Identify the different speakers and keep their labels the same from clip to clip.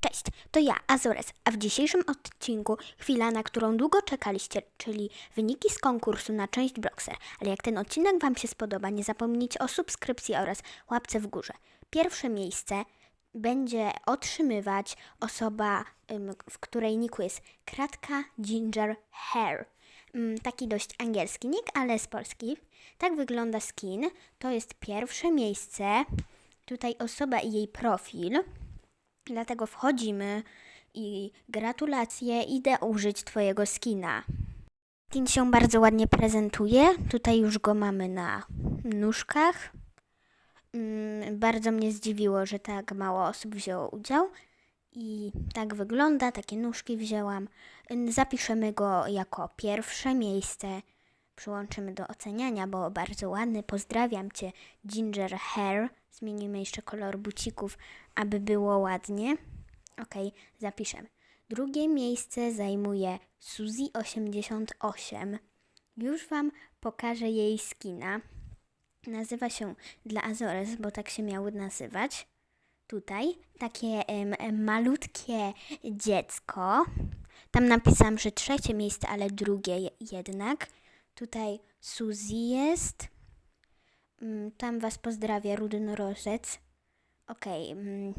Speaker 1: Cześć, to ja, Azores, a w dzisiejszym odcinku chwila, na którą długo czekaliście, czyli wyniki z konkursu na część Blockser. Ale jak ten odcinek Wam się spodoba, nie zapomnijcie o subskrypcji oraz łapce w górze. Pierwsze miejsce będzie otrzymywać osoba, w której niku jest kratka ginger hair. Taki dość angielski nick, ale z Polski. Tak wygląda skin. To jest pierwsze miejsce. Tutaj osoba i jej profil. Dlatego wchodzimy i gratulacje, idę użyć Twojego skina. Skin się bardzo ładnie prezentuje. Tutaj już go mamy na nóżkach. Mm, bardzo mnie zdziwiło, że tak mało osób wzięło udział. I tak wygląda, takie nóżki wzięłam. Zapiszemy go jako pierwsze miejsce. Przyłączymy do oceniania, bo bardzo ładny. Pozdrawiam Cię, Ginger Hair. Zmienimy jeszcze kolor bucików, aby było ładnie. Ok, zapiszemy. Drugie miejsce zajmuje Suzy88. Już Wam pokażę jej skina. Nazywa się dla Azores, bo tak się miały nazywać. Tutaj takie em, malutkie dziecko. Tam napisałam, że trzecie miejsce, ale drugie je- jednak. Tutaj Suzy jest. Mm, Tam Was pozdrawia Rudynorożec. Okej, mm,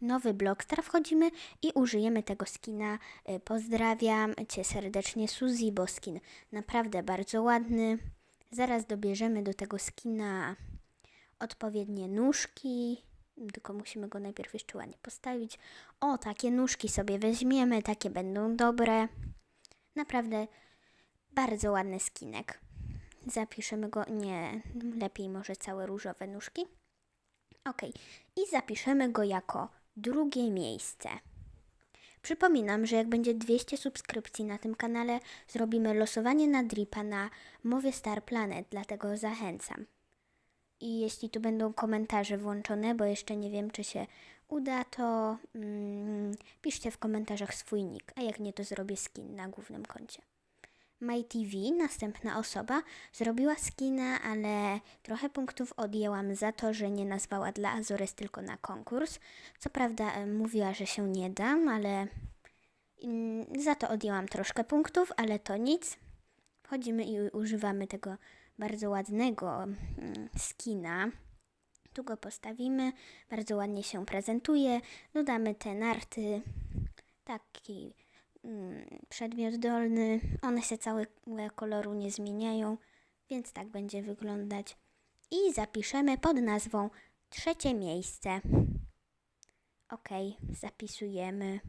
Speaker 1: nowy. Teraz wchodzimy i użyjemy tego skina. Y, Pozdrawiam Cię serdecznie, Suzy, bo skin naprawdę bardzo ładny. Zaraz dobierzemy do tego skina odpowiednie nóżki. Tylko musimy go najpierw jeszcze ładnie postawić. O, takie nóżki sobie weźmiemy, takie będą dobre. Naprawdę bardzo ładny skinek. Zapiszemy go, nie, lepiej może całe różowe nóżki. Ok, i zapiszemy go jako drugie miejsce. Przypominam, że jak będzie 200 subskrypcji na tym kanale, zrobimy losowanie na Dripa na Mowie Star Planet, dlatego zachęcam. I jeśli tu będą komentarze włączone, bo jeszcze nie wiem, czy się uda, to mm, piszcie w komentarzach swój nick, a jak nie, to zrobię skin na głównym koncie. MyTV, następna osoba, zrobiła skina, ale trochę punktów odjęłam za to, że nie nazwała dla Azores tylko na konkurs. Co prawda e, mówiła, że się nie dam, ale mm, za to odjęłam troszkę punktów, ale to nic. Wchodzimy i używamy tego bardzo ładnego mm, skina. Tu go postawimy, bardzo ładnie się prezentuje. Dodamy te narty, taki przedmiot dolny. One się całe koloru nie zmieniają, więc tak będzie wyglądać. I zapiszemy pod nazwą trzecie miejsce. Ok, zapisujemy.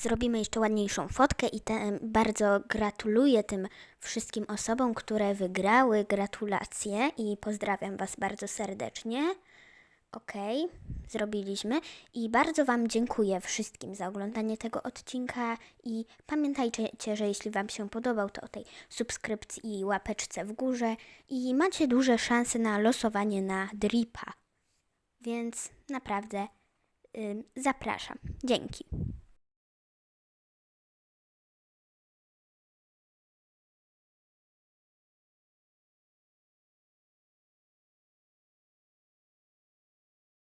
Speaker 1: Zrobimy jeszcze ładniejszą fotkę i te, bardzo gratuluję tym wszystkim osobom, które wygrały. Gratulacje i pozdrawiam Was bardzo serdecznie. Ok, zrobiliśmy i bardzo Wam dziękuję wszystkim za oglądanie tego odcinka i pamiętajcie, że jeśli Wam się podobał, to o tej subskrypcji i łapeczce w górze i macie duże szanse na losowanie na Dripa. Więc naprawdę ym, zapraszam. Dzięki.